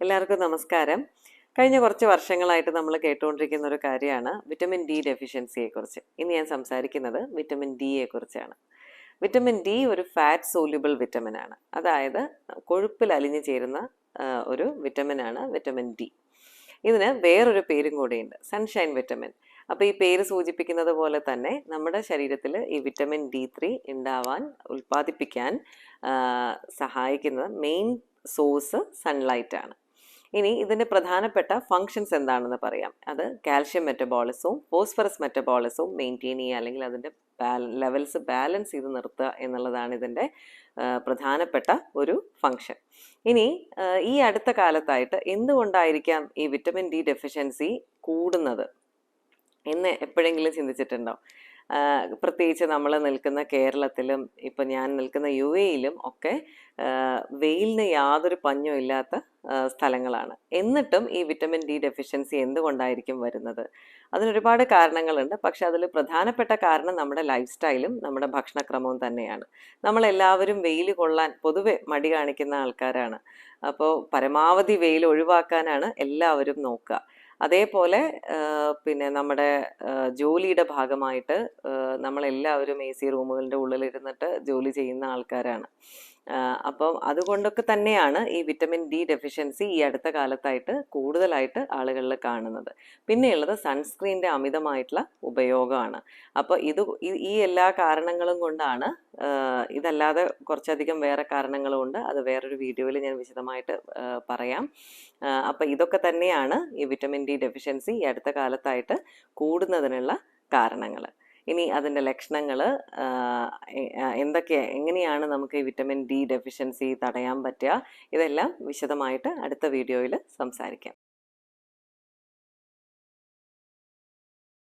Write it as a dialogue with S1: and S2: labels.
S1: എല്ലാവർക്കും നമസ്കാരം. കഴിഞ്ഞ കുറച്ച് വർഷങ്ങളായിട്ട് നമ്മൾ കേട്ടുകൊണ്ടിരിക്കുന്ന ഒരു കാര്യമാണ് വിറ്റമിൻ ഡി ഡെഫിഷ്യൻസിയെക്കുറിച്ച്. ഇന്ന് ഞാൻ സംസാരിക്കുന്നത് വിറ്റമിൻ ഡിയെക്കുറിച്ചാണ് വിറ്റമിൻ ഡി ഒരു ഫാറ്റ് സോല്യൂബിൾ വിറ്റമിൻ ആണ്. അതായത് കൊഴുപ്പിൽ അലിഞ്ഞു ചേരുന്ന ഒരു വിറ്റമിൻ ആണ് വിറ്റമിൻ ഡി. ഇതിന് വേറൊരു പേരും കൂടിയുണ്ട് സൺഷൈൻ വിറ്റമിൻ അപ്പോൾ ഈ പേര് സൂചിപ്പിക്കുന്നത് പോലെ തന്നെ നമ്മുടെ ശരീരത്തിൽ ഈ വിറ്റമിൻ ഡി ത്രീ ഉണ്ടാവാൻ ഉൽപ്പാദിപ്പിക്കാൻ സഹായിക്കുന്നത് മെയിൻ സോഴ്സ് സൺലൈറ്റ് ആണ്. ഇനി ഇതിന്റെ പ്രധാനപ്പെട്ട ഫങ്ഷൻസ് എന്താണെന്ന് പറയാം. അത് കാൽഷ്യം മെറ്റബോളിസവും ഫോസ്ഫറസ് മെറ്റബോളിസവും മെയിന്റെയിൻ ചെയ്യുക അല്ലെങ്കിൽ അതിന്റെ ലെവൽസ് ബാലൻസ് ചെയ്ത് നിർത്തുക എന്നുള്ളതാണ് ഇതിന്റെ പ്രധാനപ്പെട്ട ഒരു ഫങ്ഷൻ ഇനി ഈ അടുത്ത കാലത്തായിട്ട് എന്തുകൊണ്ടായിരിക്കാം ഈ വിറ്റമിൻ ഡി ഡെഫിഷ്യൻസി കൂടുന്നത്? എന്ന് എപ്പോഴെങ്കിലും ചിന്തിച്ചിട്ടുണ്ടോ? പ്രത്യേകിച്ച് നമ്മൾ നിൽക്കുന്ന കേരളത്തിലും ഇപ്പം ഞാൻ നിൽക്കുന്ന യു എയിലും ഒക്കെ വെയിലിന് യാതൊരു പഞ്ഞും ഇല്ലാത്ത സ്ഥലങ്ങളാണ്. എന്നിട്ടും ഈ വിറ്റമിൻ ഡി ഡെഫിഷ്യൻസി എന്തുകൊണ്ടായിരിക്കും വരുന്നത്? അതിനൊരുപാട് കാരണങ്ങളുണ്ട്. പക്ഷെ അതിൽ പ്രധാനപ്പെട്ട കാരണം നമ്മുടെ ലൈഫ് സ്റ്റൈലും നമ്മുടെ ഭക്ഷണക്രമവും തന്നെയാണ്. നമ്മളെല്ലാവരും വെയിൽ കൊള്ളാൻ പൊതുവെ മടി കാണിക്കുന്ന ആൾക്കാരാണ്. അപ്പോൾ പരമാവധി വെയിൽ ഒഴിവാക്കാനാണ് എല്ലാവരും നോക്കുക. അതേപോലെ പിന്നെ നമ്മുടെ ജോലിയുടെ ഭാഗമായിട്ട് നമ്മളെല്ലാവരും എ സി റൂമുകളുടെ ഉള്ളിലിരുന്നിട്ട് ജോലി ചെയ്യുന്ന ആൾക്കാരാണ്. അപ്പം അതുകൊണ്ടൊക്കെ തന്നെയാണ് ഈ വിറ്റമിൻ ഡി ഡെഫിഷ്യൻസി ഈ അടുത്ത കാലത്തായിട്ട് കൂടുതലായിട്ട് ആളുകളിൽ കാണുന്നത്. പിന്നെയുള്ളത് സൺസ്ക്രീന്റെ അമിതമായിട്ടുള്ള ഉപയോഗമാണ്. അപ്പോൾ ഇത് ഈ- എല്ലാ കാരണങ്ങളും കൊണ്ടാണ് ഇതല്ലാതെ കുറച്ചധികം വേറെ കാരണങ്ങളും ഉണ്ട് അത് വേറൊരു വീഡിയോയിൽ ഞാൻ വിശദമായിട്ട് പറയാം. അപ്പോൾ ഇതൊക്കെ തന്നെയാണ് ഈ വിറ്റമിൻ ഡി ഡെഫിഷ്യൻസി ഈ അടുത്ത കാലത്തായിട്ട് കൂടുന്നതിനുള്ള കാരണങ്ങൾ ഇനി അതിന്റെ ലക്ഷണങ്ങൾ എന്തൊക്കെ എങ്ങനെയാണ് നമുക്ക് ഈ വിറ്റമിൻ ഡി ഡെഫിഷ്യൻസി തടയാൻ പറ്റുക? ഇതെല്ലാം വിശദമായിട്ട് അടുത്ത വീഡിയോയിൽ സംസാരിക്കാം.